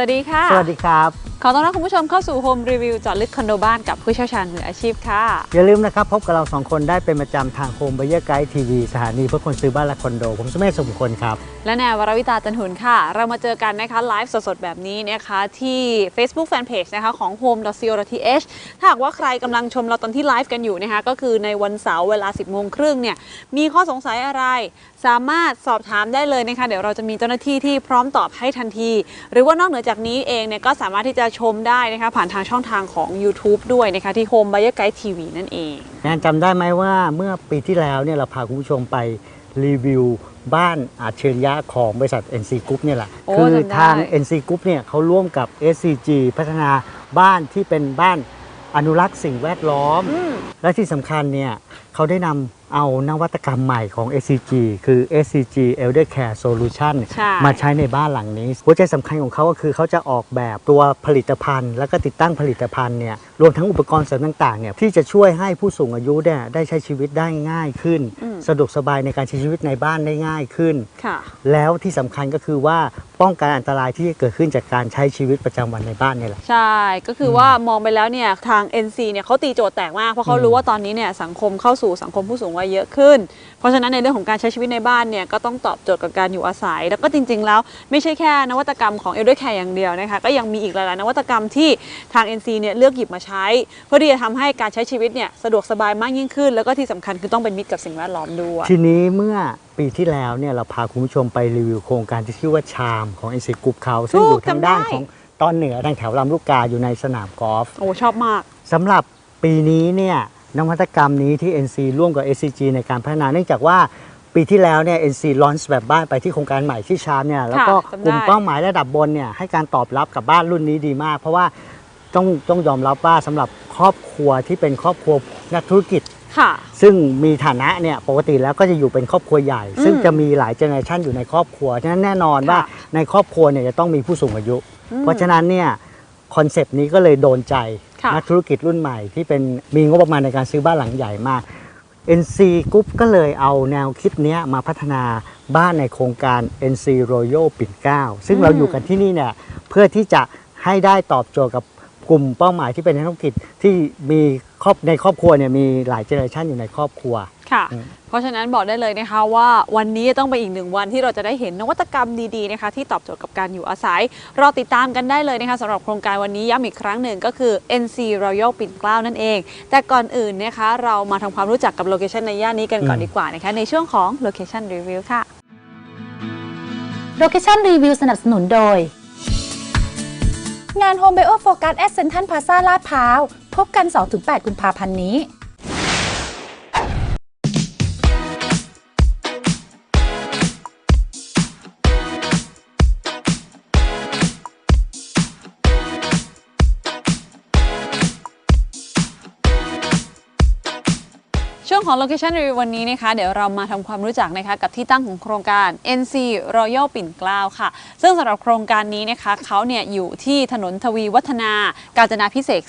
วัสดีค่ะ สวัสดีครับ ขอต้อนรับคุณผู้ชมเข้าสู่โฮมรีวิวเจอดลึกคอนโดบ้านกับผู้เชี่ยวชาญมืออาชีพค่ะ อย่าลืมนะครับ พบกับเราสองคนได้เป็นประจำทางโฮมบ u เยอร์ไกด์ทีวีสถานีเพื่อคนซื้อบ้านและคอนโด ผมสมเมธสมคนครับ และแนววรวิตาจันหุนค่ะ เรามาเจอกันนะคะไลฟ์สดๆ แบบนี้นะคะที่ Facebook Fanpage นะคะของ home.co.th ถ้าหากว่าใครกำลังชมเราตอนที่ไลฟ์กันอยู่นะคะก็คือในวันเสาร์เวลา 10โมงครึ่งเนี่ยมีข้อสงสัยอะไร สามารถสอบถามได้เลยนะคะเดี๋ยวเราจะมีเจ้าหน้าที่ที่พร้อมตอบให้ทันที หรือว่านอกเหนือจากนี้เองเนี่ยก็สามารถที่จะชมได้นะคะผ่านทางช่องทางของ YouTube ด้วยนะคะที่ Home Buyer Guide TV นั่นเองแนนจำได้ไหมว่าเมื่อปีที่แล้วเนี่ยเราพาคุณผู้ชมไปรีวิวบ้านอาเชิญยะของบริษัท NC Group เนี่ยแหละโอ้คืจำได้ทาง NC Group เนี่ยเขาร่วมกับ SCG พัฒนาบ้านที่เป็นบ้านอนุรักษ์สิ่งแวดล้อมอืมและที่สำคัญเนี่ยเขาได้นำเอานวัตกรรมใหม่ของ SCG คือ SCG Elder Care Solution ใช่ มาใช้ในบ้านหลังนี้ หัวใจสำคัญของเขาก็คือเขาจะออกแบบตัวผลิตภัณฑ์ แล้วก็ติดตั้งผลิตภัณฑ์เนี่ยรวมทั้งอุปกรณ์เสริมต่างๆเนี่ยที่จะช่วยให้ผู้สูงอายุเนี่ยได้ใช้ชีวิตได้ง่ายขึ้น อืม สะดวกสบายในการใช้ชีวิตในบ้านได้ง่ายขึ้น ค่ะ แล้วที่สำคัญก็คือว่าป้องกันอันตรายที่จะเกิดขึ้นจากการใช้ชีวิตประจำวันในบ้านเนี่ยแหละ ใช่ ก็คือว่ามองไปแล้วเนี่ยทาง NC เนี่ยเขาตีโจทย์แตกมาก เพราะเขาอืมรู้ว่าตอนนี้เนี่ยสังคมเข้าสู่สังคมผู้สูงวัยเยอะขึ้น เพราะฉะนั้นในเรื่องของการใช้ชีวิตในบ้านเนี่ยก็ต้องตอบโจทย์กับการอยู่อาศัย แล้วก็จริง ๆ แล้วไม่ใช่แค่นวัตกรรมของ Elder Care อย่างเดียวนะคะก็ยังมีอีกหลายๆนวัตกรรมที่ทาง NC เนี่ยเลือกหยิบมาใช้ เพื่อที่จะทำให้การใช้ชีวิตเนี่ยสะดวกสบายมากยิ่งขึ้น แล้วก็ที่สำคัญคือต้องเป็นมิตรกับสิ่งแวดล้อมด้วยทีนี้เมื่อปีที่แล้วเนี่ยเราพาคุณผู้ชมไปรีวิวโครงการที่ชื่อว่าชามของ NC Group เขาซึ่งอยู่ทางด้านของตอนเหนือทางแถวลำลูกกาอยู่ในสนามกอล์ฟโอ้ชอบมากสำหรับปีนี้เนี่ย นวัตกรรมนี้ที่ NC ร่วมกับ SCG ในการพัฒนาเนื่องจากว่าปีที่แล้วเนี่ย NC ลอนช์แบบบ้านไปที่โครงการใหม่ที่ชามเนี่ยแล้วก็จำได้กลุ่มเป้าหมายระดับบนเนี่ยให้การตอบรับกับบ้านรุ่นนี้ดีมาก เพราะว่าต้องต้องยอมรับว่าสำหรับครอบครัวที่เป็นครอบครัวนักธุรกิจค่ะซึ่งมีฐานะเนี่ยปกติแล้วก็จะอยู่เป็นครอบครัวใหญ่อืมซึ่งจะมีหลายเจเนอเรชันอยู่ในครอบครัวฉะนั้นแน่นอนว่าค่ะในครอบครัวเนี่ยจะต้องมีผู้สูงอายุอืมเพราะฉะนั้นเนี่ย คอนเซปต์นี้ก็เลยโดนใจค่ะนักธุรกิจรุ่นใหม่ที่เป็นมีงบประมาณในการซื้อบ้านหลังใหญ่มาก NC Group ก็เลยเอาแนวคิดเนี้ยมาพัฒนาบ้านในโครงการ NC Royal ปิ่นเกล้าซึ่งเราอยู่กันที่นี่เนี่ยเพื่อที่จะให้ได้ตอบโจทย์กับกลุ่มเป้าหมายที่เป็นนักธุรกิจที่มีครอบในครอบครัวเนี่ยมีหลายเจเนอเรชันอยู่ในครอบครัว ค่ะอืมเพราะฉะนั้นบอกได้เลยนะคะว่าวันนี้ต้องเป็นอีกหนึ่งวันที่เราจะได้เห็นนวัตกรรมดีๆนะคะ ที่ตอบโจทย์กับการอยู่อาศัย รอติดตามกันได้เลยนะคะสำหรับโครงการวันนี้ย้ำอีกครั้งหนึ่งก็คือ NC Royal ปิ่นเกล้านั่นเอง แต่ก่อนอื่นนะคะเรามาทำความรู้จักกับโลเคชันในย่านนี้กันก่อนอืมดีกว่านะคะในช่วงของ Location Review ค่ะโลเคชั่นรีวิวสนับสนุนโดย งาน Home Bio Focus at Central Plaza ลาดพร้าว พบกัน 2-8 กุมภาพันธ์นี้ ของ Location Review วันนี้นะคะ เดี๋ยวเรามาทำความรู้จักนะคะกับที่ตั้งของโครงการ NC Royal ปิ่นเกล้าค่ะ ซึ่งสำหรับโครงการนี้นะคะเขาเนี่ยอยู่ที่ถนนทวีวัฒนา กาญจนาพิเศษ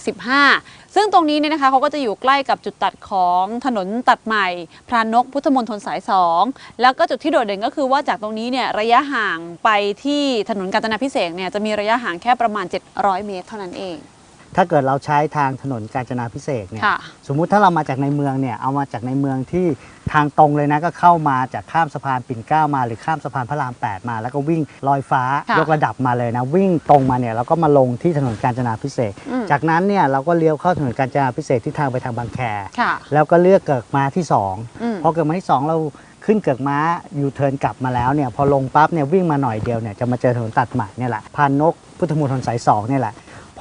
15 ซึ่งตรงนี้เนี่ยนะคะเขาก็จะอยู่ใกล้กับจุดตัดของถนนตัดใหม่ พรานกพุทธมณฑลสาย 2 แล้วก็จุดที่โดดเด่นก็คือว่าจากตรงนี้เนี่ยระยะห่างไปที่ถนนกาญจนาพิเศษเนี่ยจะมีระยะห่างแค่ประมาณ 700 เมตร เท่านั้นเอง ถ้าเกิดเราใช้ทางถนนกาญจนาพิเศษกเนี่ยค่ะ สมมุติถ้าเรามาจากในเมืองเนี่ยเอามาจากในเมืองที่ทางตรงเลยนะก็เข้ามาจากข้ามสะพานปิ่นเกล้ามาหรือข้ามสะพานพระราม 8 มา แล้วก็วิ่งลอยฟ้าค่ะยกระดับมาเลยนะ วิ่งตรงมาเนี่ยเราก็มาลงที่ถนนกาญจนาพิเศษกอืม จากนั้นเนี่ยเราก็เลี้ยวเข้าถนนกาญจนาพิเศษกที่ทางไปทางบางแค ค่ะ แล้วก็เลือกเกิดมาที่สองอืม พอเกิดมาที่สองเราขึ้นเกิดม้ายูเทิร์นกลับมาแล้วเนี่ยพอลงปั๊บเนี่ยวิ่งมาหน่อยเดียวเนี่ยจะมาเจอถนนตัดใหม่เนี่ยแหละพานนกพุทธมณฑลสายสองเนี่ยแหละ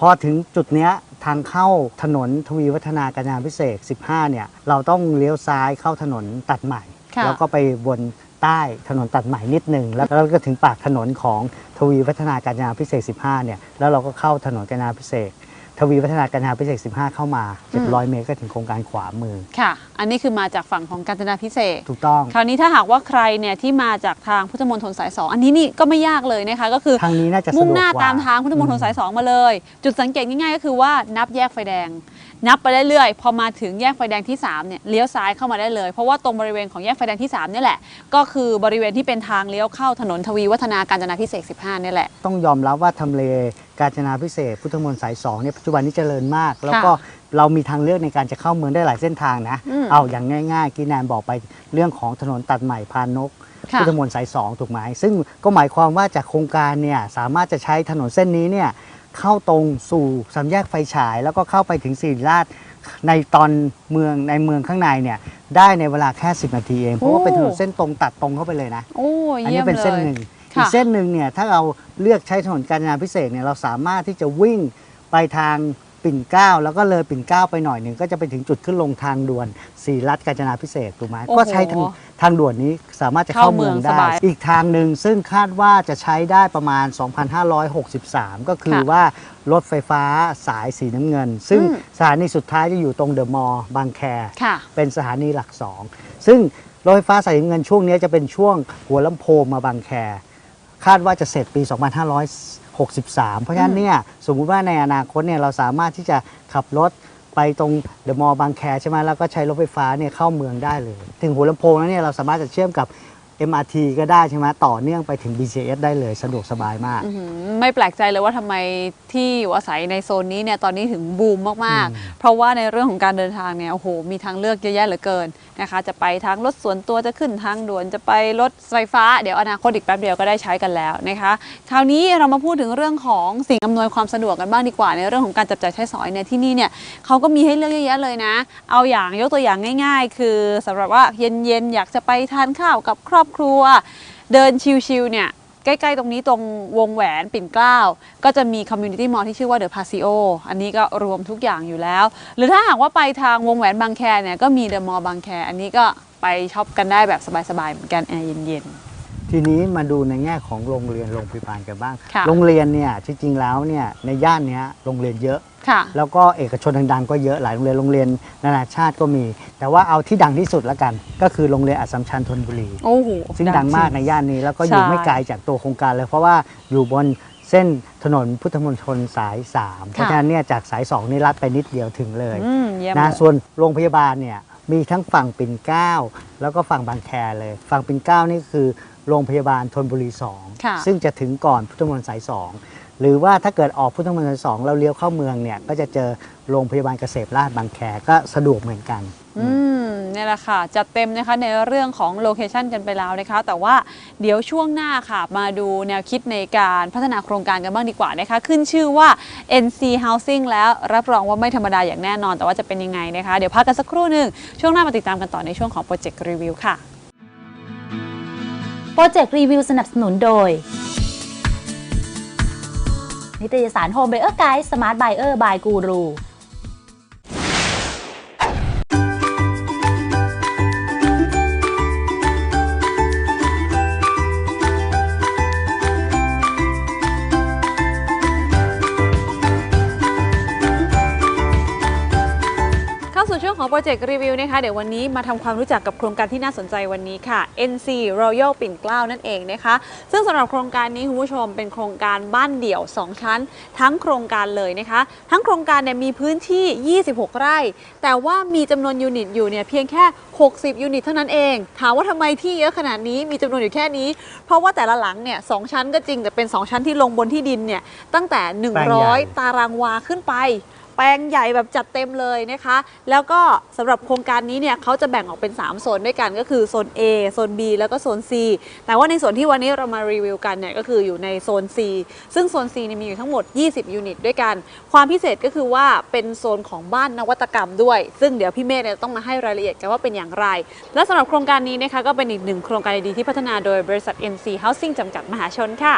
พอถึงจุดเนี้ยทางเข้าถนนทวีวัฒนาการจนาพิเศษก15 เนี่ย เราต้องเลี้ยวซ้ายเข้าถนนตัดใหม่ ค่ะแล้วก็ไปวนใต้ถนนตัดใหม่นิดหนึงแล้วเราก็ถึงปากถนนของทวีวัฒนาการจนาพิเศษก15 เนี่ย แล้วเราก็เข้าถนนกาญจนาพิเศษก ทวีวัฒนาการจนาพิเศษก15 เข้ามา700 เมตรก็ถึงโครงการขวามือ ค่ะ อันนี้คือมาจากฝั่งของกาญจนาพิเศษกถูกต้อง คราวนี้ถ้าหากว่าใครเนี่ยที่มาจากทางพุทธมณฑลสายสองอันนี้นี่ก็ไม่ยากเลยนะคะ ก็คือทางนี้น่าจะสะดวกมุ่งหน้ากว่าตามทางพุทธมณฑลสายสองมาเลย จุดสังเกตง่ายๆ ก็คือว่านับแยกไฟแดง นับไปเรื่อยๆ พอมาถึงแยกไฟแดงที่3เนี่ยเลี้ยวซ้ายเข้ามาได้เลย เพราะว่าตรงบริเวณของแยกไฟแดงที่3เนี่ยแหละ ก็คือบริเวณที่เป็นทางเลี้ยวเข้าถนนทวีวัฒนาการจนาพิเศษก15เนี่ยแหละ ต้องยอมรับว่าทำเลกาญจนาพิเศษกพุทธมนตรสาย2เนี่ยปัจจุบันนี้เจริญมาก แล้วก็เรามีทางเลือกในการจะเข้าเมืองได้หลายเส้นทางนะ อืมเอาอย่างง่ายๆกีแนนบอกไปเรื่องของถนนตัดใหม่พานนกค่ะ พุทธมนตรสาย2ถูกไหมซึ่งก็หมายความว่าจากโครงการเนี่ยสามารถจะใช้ถนนเส้นนี้เนี่ย เข้าตรงสู่สามแยกไฟฉาย แล้วก็เข้าไปถึงสิริราชในตอนเมืองในเมืองข้างในเนี่ยได้ในเวลาแค่ 10 นาทีเองเพราะว่าเป็นถนนเส้นตรงตัดตรงเข้าไปเลยนะโอ้อันเยี่นี้ยมเป็นเลเส้นยหนึ่งค่ะอีกเส้นหนึ่งเนี่ยถ้าเราเลือกใช้ถนนกาญจนาพิเศษกเนี่ยเราสามารถที่จะวิ่งไปทางปิ่นเกล้าแล้วก็เลยปิ่นเกล้าไปหน่อยหนึ่งก็จะไปถึงจุดขึ้นลงทางด่วนสีรัฐกาญจนาพิเศษกถูกไหมโอ้โหก็ใช้ทาง ทางด่วนนี้สามารถจะเข้าเข้าเมืเมือองงสได้บายอีกทางหนึ่งซึ่งคาดว่าจะใช้ได้ประมาณ 2,563 ก็คือค่ะว่ารถไฟฟ้าสายสีน้ำเงิน ซึ่งอืมสถานีสุดท้ายจะอยู่ตรงเดอะมอลล์บางแคค่ะเป็นสถานีหลักสอง ซึ่งรถไฟฟ้าสายสีน้ำเงินช่วงนี้จะเป็นช่วงหัวลำโพงมาบางแค คาดว่าจะเสร็จปี 2563 เพราะฉะนั้นเนี่ยสมมุติว่าในอนาคตเนี่ยเราสามารถที่จะขับรถ ไปตรงเดอะมอลล์บางแคใช่ไหมแล้วก็ใช้รถไฟฟ้าเนี่ยเข้าเมืองได้เลย ถึงหัวลำโพงแล้วเนี่ยเราสามารถจะเชื่อมกับ MRT ก็ได้ใช่ไหมต่อเนื่องไปถึง BTS ได้เลยสะดวกสบายมาก อื้อหือไม่แปลกใจเลยว่าทำไมที่อยู่อาศัยในโซนนี้เนี่ยตอนนี้ถึงบูมมากอืมๆเพราะว่าในเรื่องของการเดินทางเนี่ยโอ้โหมีทางเลือกเยอะแยะเหลือเกินนะคะ จะไปทางรถส่วนตัวจะขึ้นทางด่วนจะไปรถไฟฟ้า เดี๋ยวอนาคตอีกแป๊บเดียวก็ได้ใช้กันแล้วนะคะ คราวนี้เรามาพูดถึงเรื่องของสิ่งอำนวยความสะดวกกันบ้างดีกว่า ในเรื่องของการจับจ่ายใช้สอยเนี่ยที่นี่เนี่ยเขาก็มีให้เลือกเยอะแยะเลยนะ เอาอย่างยกตัวอย่างง่าย ๆ คือสำหรับว่าเย็นๆอยากจะไปทานข้าวกับครอบครัว เดินชิลๆเนี่ยใกล้ๆ ตรงนี้ตรงวงแหวนปิ่นเกล้า ก็จะมีคอมมูนิตี้มอลที่ชื่อว่าเดอะพาซิโออันนี้ก็รวมทุกอย่างอยู่แล้ว หรือถ้าหากว่าไปทางวงแหวนบางแคเนี่ยก็มีเดอะมอลล์บางแค อันนี้ก็ไปช็อปกันได้แบบสบายๆ เหมือนกันแอร์เย็น ทีนี้มาดูในแง่ของโรงเรียนโรงพยาบาลกันบ้าง ค่ะ โรงเรียนเนี่ยจริงๆแล้วเนี่ยในย่านเนี้ยโรงเรียนเยอะๆ ค่ะแล้วก็เอกชนดังๆก็เยอะหลายโรงเรียนโรงเรียนนานาชาติก็มี แต่ว่าเอาที่ดังที่สุดละกัน ก็คือโรงเรียนอัสสัมชัญธนบุรี โอ้โห ซึ่งดังมากในย่านนี้แล้วก็อยู่ใช่ ไม่ไกลจากตัวโครงการเลย เพราะว่าอยู่บนเส้นถนนพุทธมณฑลสาย 3 เพราะฉะนั้นเนี่ยจากสาย 2 นี่ลัดไปนิดเดียวถึงเลยอืมเยี่ยมนะเลยส่วนโรงพยาบาลเนี่ยมีทั้งฝั่งปิ่นเกล้าแล้วก็ฝั่งบางแคเลย ฝั่งปิ่นเกล้านี่คือโรงพยาบาลธนบุรี ค่ะ 2 ซึ่งจะถึงก่อนพุทธมณฑลสาย 2 หรือว่าถ้าเกิดออกพุทธมณฑลสายสองเราเลี้ยวเข้าเมืองเนี่ยก็จะเจอโรงพยาบาลเกษตรราชบางแคก็สะดวกเหมือนกันอืมเนี่ยแหละค่ะ จัดเต็มนะคะในเรื่องของโลเคชันกันไปแล้วนะคะ แต่ว่าเดี๋ยวช่วงหน้าค่ะ มาดูแนวคิดในการพัฒนาโครงการกันบ้างดีกว่านะคะ ขึ้นชื่อว่า NC Housing แล้วรับรองว่าไม่ธรรมดาอย่างแน่นอน แต่ว่าจะเป็นยังไงนะคะ เดี๋ยวพักกันสักครู่หนึ่งช่วงหน้ามาติดตามกันต่อในช่วงของโปรเจกต์รีวิวค่ะโปรเจกต์รีวิวสนับสนุนโดย นิตยสาร Home Buyer Guide Smart Buyer by Guru โปรเจกต์รีวิวนะคะเดี๋ยววันนี้มาทำความรู้จักกับโครงการที่น่าสนใจวันนี้ค่ะ NC Royal ปิ่นเกล้านั่นเองนะคะ ซึ่งสำหรับโครงการนี้คุณผู้ชมเป็นโครงการบ้านเดี่ยว 2 ชั้น ทั้งโครงการเลยนะคะ ทั้งโครงการเนี่ยมีพื้นที่ 26 ไร่ แต่ว่ามีจำนวนยูนิตอยู่เนี่ยเพียงแค่ 60 ยูนิตเท่านั้นเองถามว่าทำไมที่เยอะขนาดนี้มีจำนวนอยู่แค่นี้ เพราะว่าแต่ละหลังเนี่ยสองชั้นก็จริงแต่เป็น 2 ชั้นที่ลงบนที่ดินเนี่ยตั้งแต่แปลงใหญ่100 ตารางวาขึ้นไปแปลงใหญ่แบบจัดเต็มเลยนะคะ แล้วก็สำหรับโครงการนี้เนี่ยเขาจะแบ่งออกเป็น 3 โซนด้วยกันก็คือโซน A โซน B แล้วก็โซน C แต่ว่าในส่วนที่วันนี้เรามารีวิวกันเนี่ยก็คืออยู่ในโซน C ซึ่งโซน C เนี่ยมีอยู่ทั้งหมด 20 ยูนิตด้วยกัน ความพิเศษก็คือว่าเป็นโซนของบ้านนวัตกรรมด้วย ซึ่งเดี๋ยวพี่เมฆเนี่ยต้องมาให้รายละเอียดกันว่าเป็นอย่างไร และสำหรับโครงการนี้นะคะก็เป็นอีกหนึ่งโครงการดีที่พัฒนาโดยบริษัท NC Housing จำกัดมหาชนค่ะ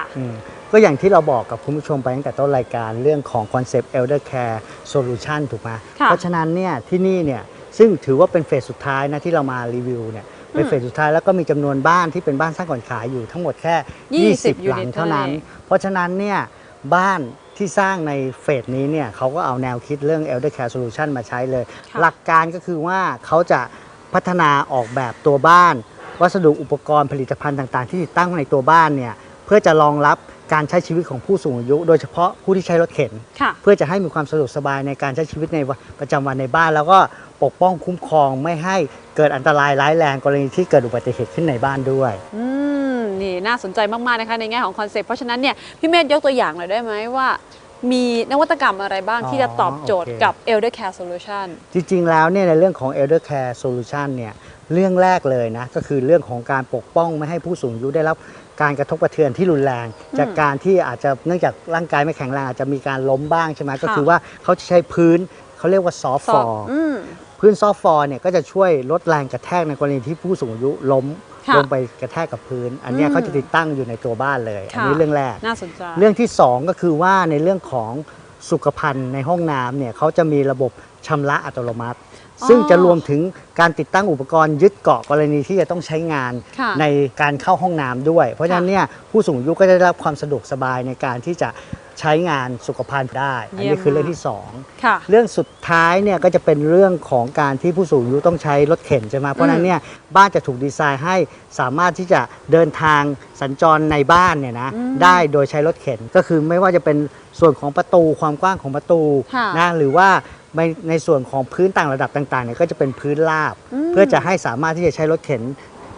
ก็อย่างที่เราบอกกับคุณผู้ชมไปตั้งแต่ต้นรายการเรื่องของคอนเซปต์ Elder Care Solution ถูกไหมค่ะ เพราะฉะนั้นเนี่ยที่นี่เนี่ยซึ่งถือว่าเป็นเฟสสุดท้ายนะที่เรามารีวิวเนี่ยเป็นเฟสสุดท้ายแล้วก็มีจำนวนบ้านที่เป็นบ้านสร้างก่อนขายอยู่ทั้งหมดแค่ 20 20หลังเท่านั้น ยูนิตเท่านั้น เพราะฉะนั้นเนี่ยบ้านที่สร้างในเฟสนี้เนี่ยเขาก็เอาแนวคิดเรื่อง Elder Care Solution มาใช้เลย ค่ะ หลักการก็คือว่าเขาจะพัฒนาออกแบบตัวบ้าน วัสดุอุปกรณ์ผลิตภัณฑ์ต่างๆ ที่ติดตั้งในตัวบ้านเนี่ยเพื่อจะรองรับ การใช้ชีวิตของผู้สูงอายุ โดยเฉพาะผู้ที่ใช้รถเข็น ค่ะ เพื่อจะให้มีความสะดวกสบายในการใช้ชีวิตในวันประจำวันในบ้าน แล้วก็ปกป้องคุ้มครองไม่ให้เกิดอันตรายร้ายแรงกรณีที่เกิดอุบัติเหตุขึ้นในบ้านด้วย อืมนี่น่าสนใจมากๆนะคะในแง่ของคอนเซ็ปต์เพราะฉะนั้นเนี่ยพี่เมธยกตัวอย่างหน่อยได้ไหมว่า มีนวัตกรรมอะไรบ้างอ๋อที่จะตอบโจทย์โอเคกับ Elder Care Solution จริงๆ แล้วเนี่ยในเรื่องของ Elder Care Solution เนี่ยเรื่องแรกเลยนะ ก็คือเรื่องของการปกป้องไม่ให้ผู้สูงอายุได้รับ การกระทบกระเทือนที่รุนแรง จากการที่อาจจะเนื่องจากร่างกายไม่แข็งแรงอาจจะมีการล้มบ้างใช่ไหมก็คือว่าเขาจะใช้พื้นเขาเรียกว่าซอฟต์ฟอร์อืมพื้นซอฟต์ฟอร์เนี่ยก็จะช่วยลดแรงกระแทกในกรณีที่ผู้สูงอายุล้มค่ะลงไปกระแทกกับพื้น อันเนี้ยอืมเขาจะติดตั้งอยู่ในตัวบ้านเลย อันนี้ค่ะเรื่องแรก น่าสนใจ เรื่องที่ 2 ก็คือว่าในเรื่องของสุขภัณฑ์ในห้องน้ำเนี่ยเขาจะมีระบบชำระอัตโนมัติอ๋อ ซึ่งจะรวมถึงการติดตั้งอุปกรณ์ยึดเกาะกรณีที่จะต้องใช้งานค่ะในการเข้าห้องน้ำด้วย เพราะฉะนั้นเนี่ยผู้สูงอายุก็จะได้รับความสะดวกสบายในการที่จะใช้งานสุขภัณฑ์ได้ อันเยี่นี้ยมคือเรื่องมากที่สอง ค่ะ เรื่องสุดท้ายเนี่ยก็จะเป็นเรื่องของการที่ผู้สูงอายุต้องใช้รถเข็นใช่ไหมเพราะฉะนั้นเนี่ยบ้านจะถูกดีไซน์ให้สามารถที่จะเดินทางสัญจรในบ้านเนี่ยนะอืมได้โดยใช้รถเข็นก็คือไม่ว่าจะเป็นส่วนของประตูความกว้างของประตูค่ะ นะหรือว่า ในในส่วนของพื้นต่างระดับต่างๆเนี่ยก็จะเป็นพื้นราบ เพื่อจะให้สามารถที่จะใช้รถเข็น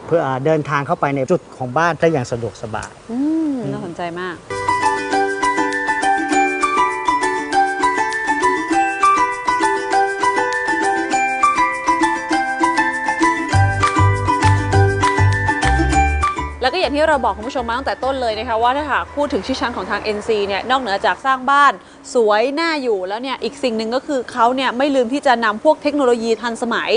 เพื่อเดินทางเข้าไปในจุดของบ้านได้อย่างสะดวกสบาย อืมน่าสนใจมาก อย่างที่เราบอกคุณผู้ชมมาตั้งแต่ต้นเลยนะคะว่าถ้าหากพูดถึงชื่อชั้นของทาง NC เนี่ยนอกเหนือจากสร้างบ้านสวยน่าอยู่แล้วเนี่ยอีกสิ่งหนึ่งก็คือเขาเนี่ยไม่ลืมที่จะนำพวกเทคโนโลยีทันสมัย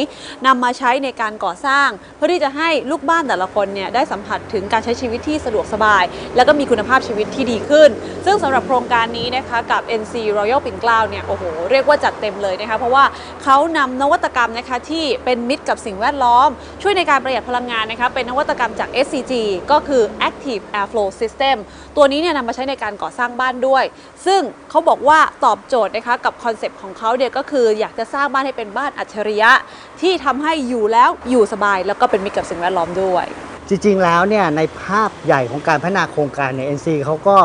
นำมาใช้ในการก่อสร้าง เพื่อที่จะให้ลูกบ้านแต่ละคนเนี่ยได้สัมผัสถึงการใช้ชีวิตที่สะดวกสบาย แล้วก็มีคุณภาพชีวิตที่ดีขึ้น ซึ่งสำหรับโครงการนี้นะคะกับ NC Royal ปิ่นเกล้าเนี่ยโอ้โหเรียกว่าจัดเต็มเลยนะคะเพราะว่าเขานำนวัตกรรมนะคะที่เป็นมิตรกับสิ่งแวดล้อม ช่วยในการประหยัดพลังงานนะคะเป็นนวัตกรรมจาก SCG ก็็คือ Active Airflow System ตัวนี้เนี่ยนำมาใช้ในการก่อสร้างบ้านด้วย ซึ่งเขาบอกว่าตอบโจทย์นะคะกับคอนเซปต์ของเขาเดียก็คืออยากจะสร้างบ้านให้เป็นบ้านอัจฉริยะ ที่ทำให้อยู่แล้วอยู่สบาย แล้วก็เป็นมิตรกับสิ่งแวดล้อมด้วย จริงๆแล้วเนี่ยในภาพใหญ่ของการพัฒนาโครงการเนี่ย NC เขาก็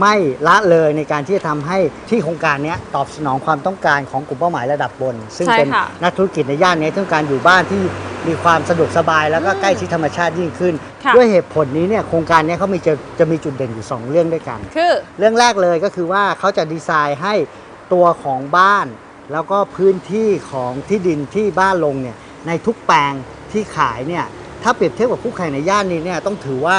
ไม่ละเลยในการที่จะทำให้ที่โครงการเนี้ยตอบสนองความต้องการของกลุ่มเป้าหมายระดับบน ซึ่งใช่เป็นค่ะ นักธุรกิจในย่านนี้ที่ต้องการอยู่บ้านที่มีความสะดวกสบายแล้วก็ใกล้ชิดธรรมชาติยิ่งขึ้น ค่ะ ด้วยเหตุผลนี้เนี่ยโครงการเนี้ยเขามีจะจะมีจุดเด่นอยู่2เรื่องด้วยกัน คือ เรื่องแรกเลยก็คือว่าเขาจะดีไซน์ให้ตัวของบ้าน แล้วก็พื้นที่ของที่ดินที่บ้านลงเนี่ยในทุกแปลงที่ขายเนี่ยถ้าเปรียบเทียบกับผู้แข่งในย่านนี้เนี่ยต้องถือว่า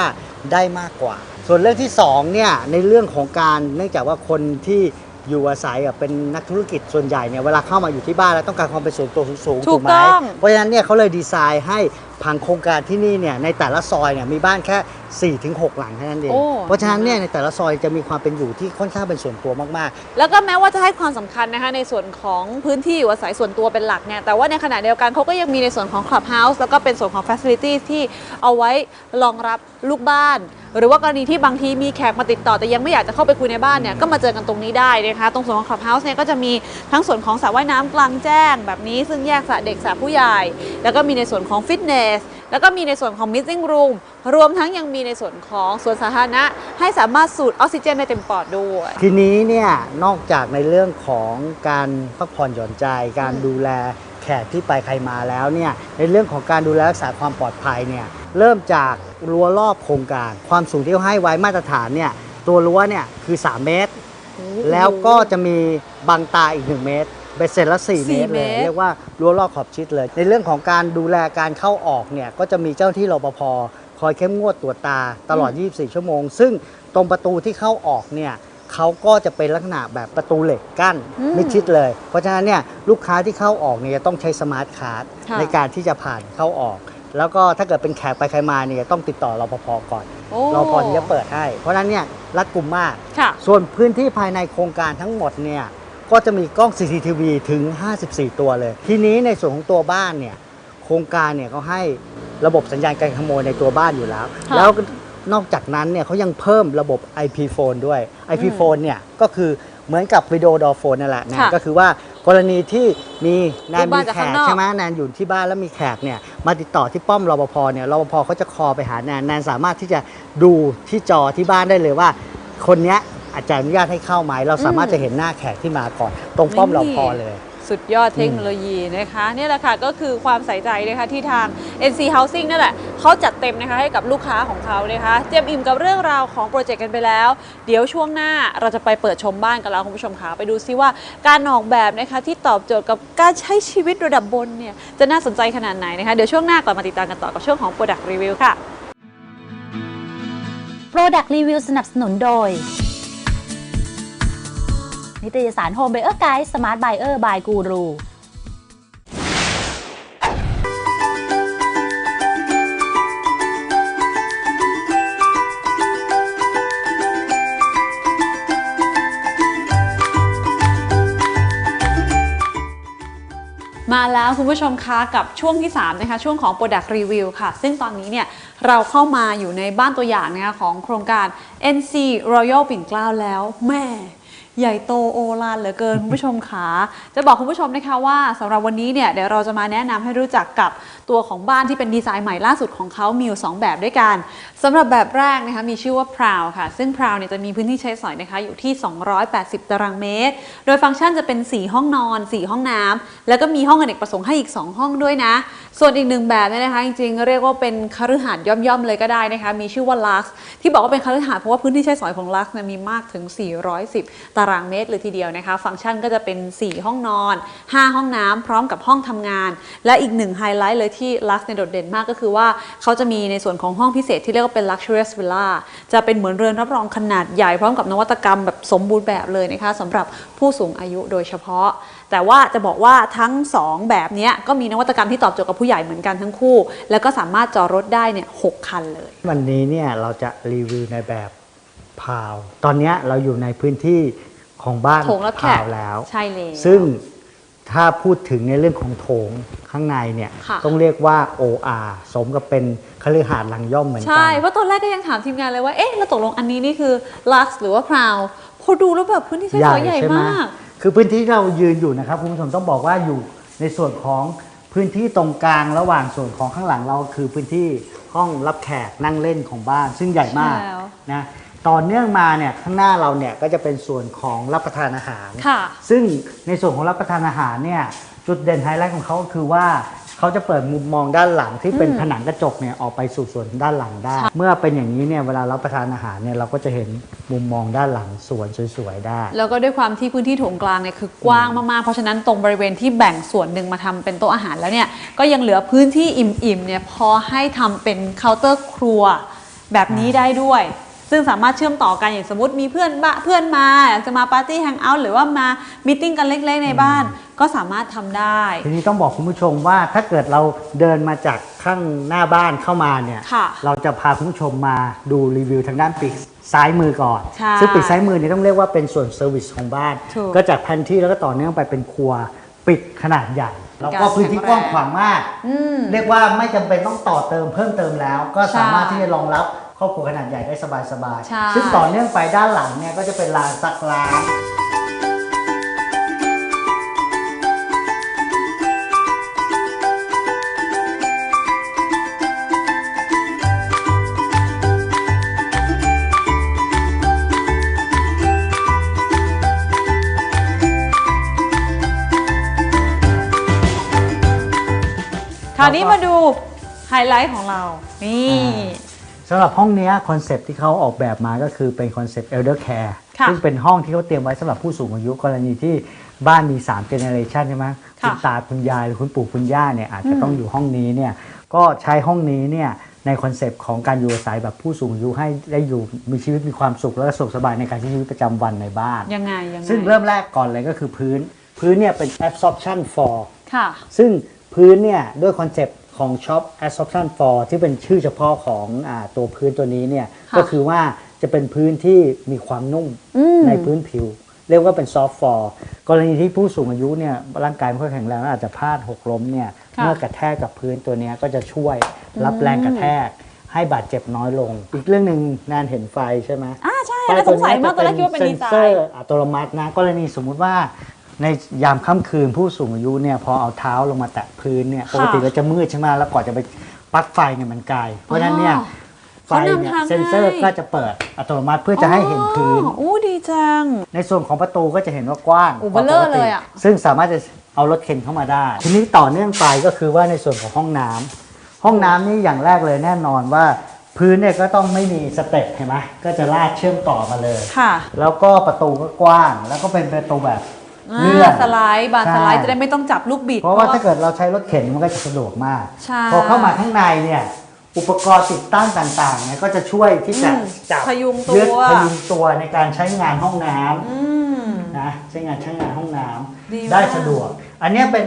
ได้มากกว่า ส่วนเรื่องที่สองเนี่ยในเรื่องของการเนื่องจากว่าคนที่อยู่อาศัยอะเป็นนักธุรกิจส่วนใหญ่เนี่ยเวลาเข้ามาอยู่ที่บ้านแล้วต้องการความเป็นส่วนตัวสูงๆถูกไหมต้องเพราะฉะนั้นเนี่ยเขาเลยดีไซน์ให้ผังโครงการที่นี่เนี่ยในแต่ละซอยเนี่ยมีบ้านแค่ 4-6หลังเท่านั้นเองโอ้ เพราะฉะนั้นเนี่ยในแต่ละซอยจะมีความเป็นอยู่ที่ค่อนข้างเป็นส่วนตัวมากแล้วก็แม้ว่าจะให้ความสำคัญนะคะในส่วนของพื้นที่อยู่อาศัยส่วนตัวเป็นหลักเนี่ยแต่ว่าในขณะเดียวกันเขาก็ยังมีในส่วนของ Clubhouse แล้วก็เป็นส่วนของ Facility ที่เอาไว้รองรับลูกบ้าน หรือว่ากรณีที่บางทีมีแขกมาติดต่อแต่ยังไม่อยากจะเข้าไปคุยในบ้านเนี่ยก็มาเจอกันตรงนี้ได้นะคะตรงส่วนของ Clubhouse เนี่ยก็จะมีทั้งส่วนของสระว่ายน้ำกลางแจ้งแบบนี้ซึ่งแยกสระเด็กสระผู้ใหญ่ แล้วก็มีในส่วนของฟิตเนส แล้วก็มีในส่วนของ meeting room รวมทั้งยังมีในส่วนของสวนสาธารณะ ให้สามารถสูดออกซิเจนได้เต็มปอดด้วยๆทีนี้เนี่ยนอกจากในเรื่องของการพักผ่อนหย่อนใจ การดูแลแขกที่ไปใครมาแล้วเนี่ยในเรื่องของการดูแลรักษาความปลอดภัยเนี่ยเริ่มจากรั้วรอบโครงการ ความสูงที่เขาให้ไว้มาตรฐานเนี่ยตัวรั้วเนี่ยคือ 3 เมตร แล้วก็จะมีบังตาอีก 1 เมตร เบ็ดเสร็จละ4เมตร4เลยเมตรเรียกว่ารั้วรอบขอบชิดเลย ในเรื่องของการดูแลการเข้าออกเนี่ยก็จะมีเจ้าหน้าที่รปภคอยเข้มงวดตรวจตาตลอด 24 ชั่วโมง ซึ่งตรงประตูที่เข้าออกเนี่ยเขาก็จะเป็นลักษณะแบบประตูเหล็กกั้นอืมมิดชิดเลย เพราะฉะนั้นเนี่ยลูกค้าที่เข้าออกเนี่ยจะต้องใช้สมาร์ทคาร์ดค่ะ ในการที่จะผ่านเข้าออก แล้วก็ถ้าเกิดเป็นแขกไปใครมาเนี่ยต้องติดต่อรปภก่อนโอ้รปภถึงจะเปิดให้ เพราะฉะนั้นเนี่ยรัดกุมมาก ค่ะ ส่วนพื้นที่ภายในโครงการทั้งหมดเนี่ย ก็จะมีกล้อง CCTV ถึง 54 ตัวเลย ทีนี้ในส่วนของตัวบ้านเนี่ย โครงการเนี่ยเขาให้ระบบสัญญาณการขโมยในตัวบ้านอยู่แล้ว ค่ะ แล้วนอกจากนั้นเนี่ยเขายังเพิ่มระบบ IP phone ด้วย IP phone เนี่ยก็คือเหมือนกับวิดีโอดอโฟนนั่นแหละนะค่ะก็คือว่ากรณีที่มีแนนลูกบ้ามีนจากแขข้างกนอก ใช่ไหมแนนอยู่ที่บ้านแล้วมีแขกเนี่ยมาติดต่อที่ป้อมรปภเนี่ยรปภเขาจะคอไปหาแนนแนนสามารถที่จะดูที่จอที่บ้านได้เลยว่า คนเนี้ย อาจารย์อนุญาตให้เข้าไหมเราสามารถจะเห็นหน้าแขกที่มาก่อน ตรงป้อมนี่เราพอเลย สุดยอดเทคโนโลยีนะคะเนี่ยแหละค่ะก็คือความใส่ใจนะคะที่ทาง NC Housing นั่นแหละเขาจัดเต็มนะคะให้กับลูกค้าของเขานะคะเจยมอิ่มกับเรื่องราวของโปรเจกต์กันไปแล้ว เดี๋ยวช่วงหน้าเราจะไปเปิดชมบ้านกันแล้วคุณผู้ชมคะไปดูซิว่าการออกแบบนะคะที่ตอบโจทย์กับการใช้ชีวิตระดับบนเนี่ยจะน่าสนใจขนาดไหนนะคะเดี๋ยวช่วงหน้ากลับมาติดตามกันต่อกับช่วงของ Product Review ค่ะ Product Review สนับสนุนโดย นิตยสาร Home Buyer Guide Smart Buyer by Guru มาแล้วคุณผู้ชมคะกับช่วงที่ 3 นะคะ ช่วงของ Product Review ค่ะ ซึ่งตอนนี้เนี่ยเราเข้ามาอยู่ในบ้านตัวอย่างนะคะของโครงการ NC Royal ปิ่นเกล้าแล้วแม่ ใหญ่โตโอฬารเหลือเกินคุณผู้ชมขาจะบอกคุณผู้ชมนะคะว่าสำหรับวันนี้เนี่ยเดี๋ยวเราจะมาแนะนำให้รู้จักกับ ตัวของบ้านที่เป็นดีไซน์ใหม่ล่าสุดของเขามีอยู่ 2 แบบด้วยกันสำหรับแบบแรกนะคะมีชื่อว่า Proud ค่ะ ซึ่ง Proud เนี่ยจะมีพื้นที่ใช้สอยนะคะอยู่ที่ 280 ตารางเมตร โดยฟังก์ชันจะเป็น 4 ห้องนอน 4 ห้องน้ำแล้วก็มีห้องอเนกประสงค์ให้อีก 2 ห้องด้วยนะ ส่วนอีกหนึ่งแบบเนี่ยนะคะจริงๆ เรียกว่าเป็นคฤหาสน์ย่อมๆเลยก็ได้นะคะมีชื่อว่า Lux ที่บอกว่าเป็นคฤหาสน์เพราะว่าพื้นที่ใช้สอยของ Lux เนี่ยมีมากถึง 410 ตารางเมตรเลยทีเดียวนะคะ ฟังก์ชันก็จะเป็น 4 ห้องนอน 5 ห้องน้ำพร้อมกับห้องทำงาน และอีกหนึ่งไฮไลท์เลยที่ Lux เนี่ยโดดเด่นมากก็คือว่าเขาจะมีในส่วนของห้องพิเศษที่เรียกว่าเป็น luxurious villa จะเป็นเหมือนเรือนรับรองขนาดใหญ่พร้อมกับนวัตกรรมแบบสมบูรณ์แบบเลยนะคะสำหรับผู้สูงอายุโดยเฉพาะ แต่ว่าจะบอกว่าทั้ง 2 แบบเนี้ยก็มีนวัตกรรมที่ตอบโจทย์กับผู้ใหญ่เหมือนกันทั้งคู่ แล้วก็สามารถจอดรถได้เนี่ยหกคันเลย วันนี้เนี่ยเราจะรีวิวในแบบพาว ตอนเนี้ยเราอยู่ในพื้นที่ของบ้านโถงรับแขพากวแล้ว ใช่เลยซึ่ง ถ้าพูดถึงในเรื่องของโถงข้างในเนี่ยค่ะ ต้องเรียกว่า OR สมกับเป็นคฤหาสน์หลังย่อมเหมือนกัใช่ เพราะตอนแรกก็ยังถามทีมงานเลยว่า เอ๊ะเราตกลงอันนี้นี่คือ Lux หรือว่า Proud พอดูแล้วแบบพื้นที่ใช้สอยใหญ่ช่ไมาก คือพื้นที่ที่เรายืนอยู่นะครับคุณผู้ชมต้องบอกว่าอยู่ในส่วนของพื้นที่ตรงกลางระหว่างส่วนของข้างหลังเราคือพื้นที่ห้องรับแขกนั่งเล่นของบ้านซึ่งใหญ่มากใช่แล้ว นะ ต่อเนื่องมาเนี่ยข้างหน้าเราเนี่ยก็จะเป็นส่วนของรับประทานอาหาร ค่ะ ซึ่งในส่วนของรับประทานอาหารเนี่ยจุดเด่นไฮไลท์ของเขาก็คือว่าเขาจะเปิดมุมมองด้านหลังที่เป็นอืมผนังกระจกเนี่ยออกไปสู่ส่วนด้านหลังได้ใช่เมื่อเป็นอย่างนี้เนี่ยเวลารับประทานอาหารเนี่ยเราก็จะเห็นมุมมองด้านหลังสวนสวยๆได้ แล้วก็ด้วยความที่พื้นที่โถงกลางเนี่ยคือกว้างมากๆ เพราะฉะนั้นตรงบริเวณที่แบ่งส่วนหนึ่งมาทำเป็นโต๊ะอาหารแล้วเนี่ยก็ยังเหลือพื้นที่อิ่มๆเนี่ยพอให้ทำเป็นเคาน์เตอร์ครัวแบบนี้ได้ด้วย ซึ่งสามารถเชื่อมต่อกันอย่างสมมติมีเพื่อนบ้าเพื่อนมาอยากจะมาปาร์ตี้แฮงเอาท์หรือว่ามามิ팅กันเล็กๆในบ้าน ก็สามารถทำได้ ทีนี้ต้องบอกคุณผู้ชมว่าถ้าเกิดเราเดินมาจากข้างหน้าบ้านเข้ามาเนี่ยค่ะเราจะพาคุณผู้ชมมาดูรีวิวทางด้านปีกซ้ายมือก่อน ใช่ซึ่งปีกซ้ายมือเนี่ยต้องเรียกว่าเป็นส่วนเซอร์วิสของบ้าน ถูกก็จากแพนที่แล้วก็ต่อเนื่องไปเป็นครัวปิดขนาดใหญ่แล้วก็พื้นที่กว้างขวางมาก อืม เรียกว่าไม่จำเป็นต้องต่อเติมเพิ่มเติมแล้ว ก็สามารถใช่ ที่จะรองรับ ครอบครัวขนาดใหญ่ได้สบายใช่ ๆ ซึ่งต่อเนื่องไปด้านหลังเนี่ยก็จะเป็นลานซักล้าง คราวนี้มาดูไฮไลท์ของเรา นี่ สำหรับห้องเนี้คอนเซปต์ที่เขาออกแบบมาก็คือเป็นคอนเซปต์ elder care ค่ะซึ่งเป็นห้องที่เขาเตรียมไว้สำหรับผู้สูงอายุกรณีที่บ้านมี3เจเนเรชันใช่ไหมค่ะคุณตาคุณยายหรือคุณปู่คุณย่าเนี่ยอาจจะต้องอยู่ห้องนี้เนี่ยก็ใช้ห้องนี้เนี่ยในคอนเซปต์ของการอยู่อาศัยแบบผู้สูงอายุให้ได้อยู่มีชีวิตมีความสุขและก็สุขสบายในการใช้ชีวิตประจำวันในบ้าน ยังไงยังไงซึ่งเริ่มแรกก่อนเลยก็คือพื้น พื้นเนี่ยเป็น absorption for ค่ะ ซึ่งพื้นเนี่ยด้วยคอนเซปต์ ของ Shop Absorption for ที่เป็นชื่อเฉพาะของอาตัวพื้นตัวนี้เนี่ยค่ะก็คือว่าจะเป็นพื้นที่มีความนุ่มอืม ในพื้นผิว เรียกว่าเป็น soft for กรณีที่ผู้สูงอายุเนี่ยร่างกายไม่ค่อยแข็งแรงแล้วอาจจะพลาดหกล้มเนี่ยค่ะเมื่อกระแทกกับพื้นตัวเนี้ยก็จะช่วยรับแรงกระแทก ให้บาดเจ็บน้อยลง อีกเรื่องหนึ่งนานเห็นไฟใช่ไหม อ่าใช่แล้วสงสัยมากตอนแรกคิดว่าเป็นดีไซเซอน์ ร์อัตโนมัตินะกรณีสมมุติว่า ในยามค่ำคืนผู้สูงอายุเนี่ยพอเอาเท้าลงมาแตะพื้นเนี่ยค่ะปกติเราจะมืดใช่ไหมแล้วก่อนจะไปปลั๊กไฟเนี่ยมันไกลเพราะฉะนั้นเนี่ยอ๋อไไฟเขานำเนี่ยทางเซ็นเซอร์ให้ก็จะเปิดอัตโนมัติเพื่อจะให้เห็นพื้น อ๋ออู้ดีจัง ในส่วนของประตูก็จะเห็นว่ากว้างโอ้เบลอเลยอะ ซึ่งสามารถจะเอารถเข็นเข้ามาได้ ทีนี้ต่อเนื่องไปก็คือว่าในส่วนของห้องน้ำห้องน้ำนี่อย่างแรกเลยแน่นอนว่า พื้นเนี่ยก็ต้องไม่มีสเต็ปเห็นไหมก็จะลาดเชื่อมต่อมาเลย ค่ะ แล้วก็ประตูก็กว้าง แล้วก็เป็นประตูแบบอ่า เลื่อนสไลด์บานใช่สไลด์จะได้ไม่ต้องจับลูกบิด เพราะว่าถ้าเกิดเราใช้รถเข็นมันก็จะสะดวกมากใช่พอเข้ามาข้างในเนี่ยอุปกรณ์ติดตั้งต่างๆเนี่ยก็จะช่วยที่จะอืมจับพยุงตัวยึดพยุงตัวในการใช้งานห้องน้ำอืมนะใช้งานใช้งานห้องน้ดีมากำได้สะดวก อันเนี้ยเป็น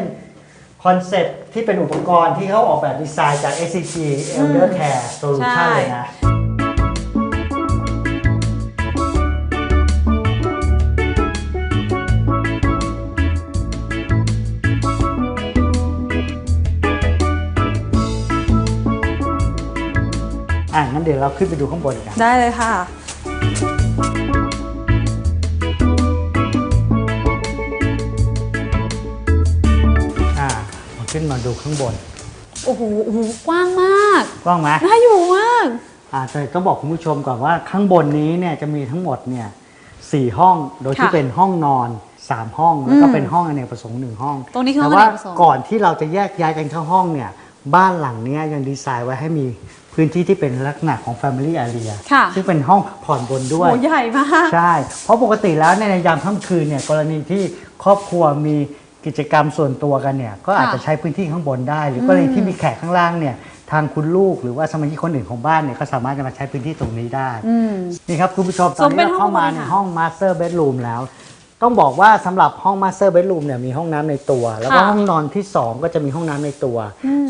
คอนเซ็ปต์ที่เป็นอุปกรณ์ที่เขาออกแบบดีไซน์จาก SCG Elder Care Solution เลยนะ อะงั้นเดี๋ยวเราขึ้นไปดูข้างบนกัน ได้เลยค่ะ อ่ามาขึ้นมาดูข้างบน โอ้โหโอ้โหกว้างมากกว้างไหมน่าอยู่มาก อ่าแต่ต้องบอกคุณผู้ชมก่อนว่าข้างบนนี้เนี่ยจะมีทั้งหมดเนี่ยสี่ห้องโดยที่ค่ะเป็นห้องนอน3ห้องแล้วก็อืมเป็นห้องอเนกประสงค์หนึ่งห้องตรงนี้คือห้แต่องอว่าเนกประสงค์ก่อนที่เราจะแยกย้ายกันเข้าห้องเนี่ยบ้านหลังเนี้ยยังดีไซน์ไว้ให้มี พื้นที่ที่เป็นลักษณะของ Family Area ค่ะ ซึ่งเป็นห้องผ่อนบนด้วยโอ้ใหญ่มาก ใช่ เพราะปกติแล้วเนี่ยในยามค่ำคืนเนี่ยกรณีที่ครอบครัวมีกิจกรรมส่วนตัวกันเนี่ยก็อาจจะใช้พื้นที่ข้างบนได้ หรือกรณีที่มีแขกข้างล่างเนี่ยทางคุณลูกหรือว่าสมาชิกคนอื่นของบ้านเนี่ยก็สามารถจะมาใช้พื้นที่ตรงนี้ได้อืม นี่ครับคุณผู้ชมตสอนมเป็นี้นเราเข้ามาห้องบริในหารห้อง Master Bedroom แล้ว ต้องบอกว่าสำหรับห้อง Master Bedroom เนี่ยมีห้องน้ำในตัว แล้วก็ค่ะห้องนอนที่ 2 ก็จะมีห้องน้ำในตัว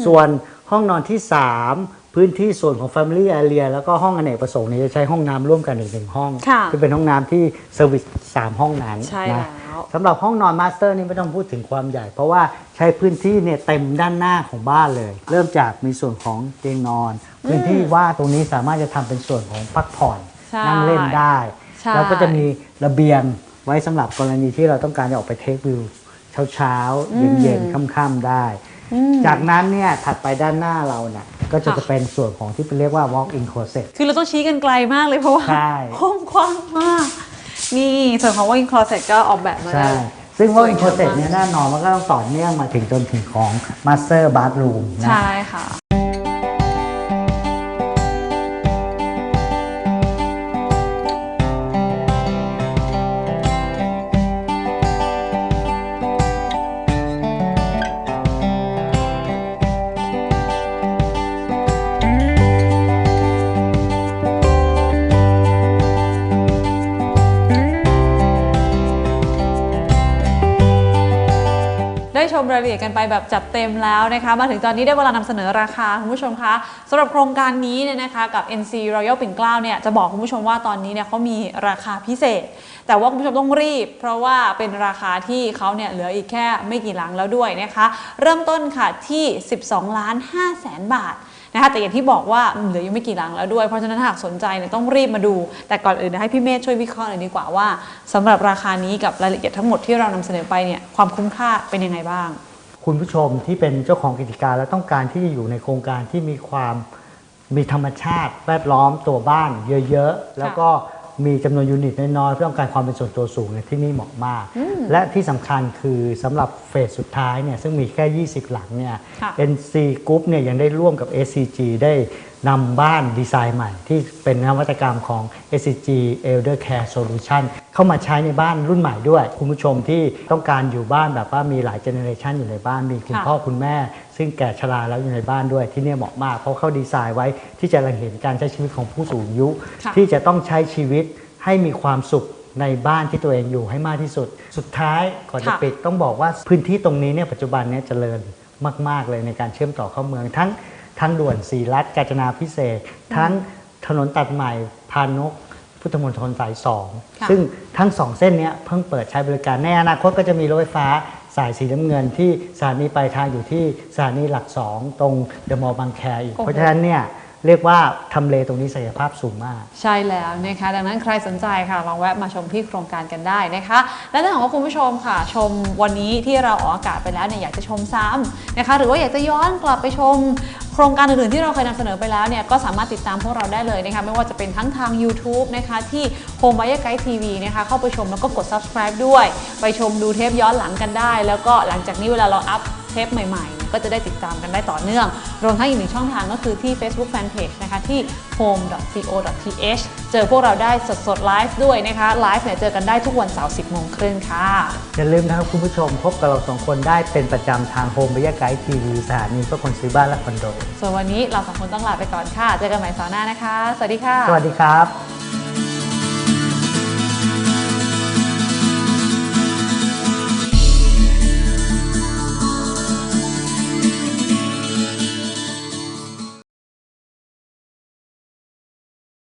ส่วนห้องนอนที่ 3 พื้นที่ส่วนของ Family Area แล้วก็ห้องอเนกประสงค์เนี่ยจะใช้ห้องน้ำร่วมกันอีกหนึ่งห้องค่ะคือเป็นห้องน้ำที่เซอร์วิสสามห้องนั้นใช่นะแล้วสำหรับห้องนอนมาสเตอร์นี่ไม่ต้องพูดถึงความใหญ่ เพราะว่าใช้พื้นที่เนี่ยเต็มด้านหน้าของบ้านเลย เริ่มจากมีส่วนของเตียงนอน พื้นที่ว่างตรงนี้สามารถจะทำเป็นส่วนของพักผ่อนใช่นั่งเล่นได้ ใช่ แล้วก็จะมีระเบียงไว้สำหรับกรณีที่เราต้องการจะออกไปเทควิวเช้าๆ เย็นๆค่ำๆได้ จากนั้นเนี่ยถัดไปด้านหน้าเราเนี่ยก็จะค่ะเป็นส่วนของที่เรียกว่า walk-in closet คือเราต้องชี้กันไกลมากเลยเพราะว่าใช่ห้องกว้างมาก นี่ส่วนของ walk-in closet ก็ออกแบบมาใช่ได้ซึ่งสว่าวยอินงามโคเซ็ตมากเนี่ยแน่นอนมันก็ต้องต่อเนื่องมาถึงจนถึงของ Master Bathroom นะใช่ค่ะ มรายละเอียดกันไปแบบจัดเต็มแล้วนะคะ มาถึงตอนนี้ได้เวลานำเสนอราคาคุณผู้ชมคะสำหรับโครงการนี้เนี่ยนะคะกับ NC Royal ปิ่นเกล้าเนี่ยจะบอกคุณผู้ชมว่าตอนนี้เนี่ยเขามีราคาพิเศษ แต่ว่าคุณผู้ชมต้องรีบ เพราะว่าเป็นราคาที่เขาเนี่ยเหลืออีกแค่ไม่กี่หลังแล้วด้วยนะคะ เริ่มต้นค่ะที่ 12ล้าน5แสนบาท นะคะแต่อย่างที่บอกว่าเหลือยังไม่กี่หลังแล้วด้วย เพราะฉะนั้นหากสนใจเนี่ยต้องรีบมาดู แต่ก่อนอื่นให้พี่เมธช่วยวิเคราะห์หน่อยดีกว่าว่าสำหรับราคานี้กับรายละเอียดทั้งหมดที่เรานำเสนอไปเนี่ยความคุ้มค่าเป็นยังไงบ้าง คุณผู้ชมที่เป็นเจ้าของกิจการและต้องการที่จะอยู่ในโครงการที่มีความมีธรรมชาติแวดล้อมตัวบ้านเยอะๆ แล้วก็ มีจำนวนยูนิตน้อยๆเพื่อต้องการความเป็นส่วนตัวสูงเนี่ยที่นี่เหมาะมาก และที่สำคัญคือสำหรับเฟสสุดท้ายเนี่ยซึ่งมีแค่ 20 หลังเนี่ยค่ะ NC Group เนี่ยยังได้ร่วมกับ SCG ได้นำบ้านดีไซน์ใหม่ ที่เป็นนวัตกรรมของ SCG Elder Care Solution เข้ามาใช้ในบ้านรุ่นใหม่ด้วย คุณผู้ชมที่ต้องการอยู่บ้านแบบว่ามีหลายเจเนอเรชันอยู่ในบ้านมีคุณค่ะพ่อคุณแม่ ซึ่งแก่ชราแล้วอยู่ในบ้านด้วยที่เนี่ยเหมาะมากเพราะเขาดีไซน์ไว้ที่จะเห็นการใช้ชีวิตของผู้สูงอายุค่ะที่จะต้องใช้ชีวิตให้มีความสุขในบ้านที่ตัวเองอยู่ให้มากที่สุด สุดท้ายก่อนจะค่ะปิดต้องบอกว่าพื้นที่ตรงนี้เนี่ยปัจจุบันเนี่ยเจริญมาก ๆ เลยในการเชื่อมต่อเข้าเมือง ทั้งทางด่วนสีรัฐกาญจนาพิเศษกทั้งถนนตัดใหม่พานกพุทธมณฑลสายสองค่ะซึ่งทั้งสองเส้นเนี้ยเพิ่งเปิดใช้บริการในอนาคตก็จะมีรถไฟฟ้า สายสีน้ำเงินที่สถานีปลายทางอยู่ที่สถานีหลักสองตรงเดอะมอลล์บางแคอีกโอ้โหเพราะฉะนั้นเนี่ยเรียกว่าทำเลตรงนี้ศักยภาพสูงมาก ใช่แล้วนะคะดังนั้นใครสนใจค่ะลองแวะมาชมที่โครงการกันได้นะคะ และถ้าหากว่าคุณผู้ชมค่ะ ชมวันนี้ที่เราออกอากาศไปแล้วเนี่ยอยากจะชมซ้ำนะคะ หรือว่าอยากจะย้อนกลับไปชม โครงการอื่นๆ ที่เราเคยนำเสนอไปแล้วเนี่ยก็สามารถติดตามพวกเราได้เลยนะคะไม่ว่าจะเป็นทั้งทาง YouTube นะคะที่ Home Buyer Guide TV นะคะเข้าไปชมแล้วก็กด subscribe ด้วย ไปชมดูเทปย้อนหลังกันได้ แล้วก็หลังจากนี้เวลาเราอัพ เทปใหม่ๆเนี่ยก็จะได้ติดตามกันได้ต่อเนื่อง รวมทั้งอีกหนึ่งช่องทางก็คือที่ Facebook Fanpage นะคะที่ home.co.th เจอพวกเราได้สดๆไลฟ์ด้วยนะคะไลฟ์เนี่ยเจอกันได้ทุกวันเสาร์10โมงครึ่งค่ะ อย่าลืมนะครับคุณผู้ชมพบกับเราสองคนได้เป็นประจำทางโฮมบายไกด์ทีวีสถานีเพื่อคนซื้อบ้านและคอนโด ส่วนวันนี้เราสองคนต้องลาไปก่อนค่ะ เจอกันใหม่เสาร์หน้านะคะ สวัสดีค่ะ สวัสดีครับ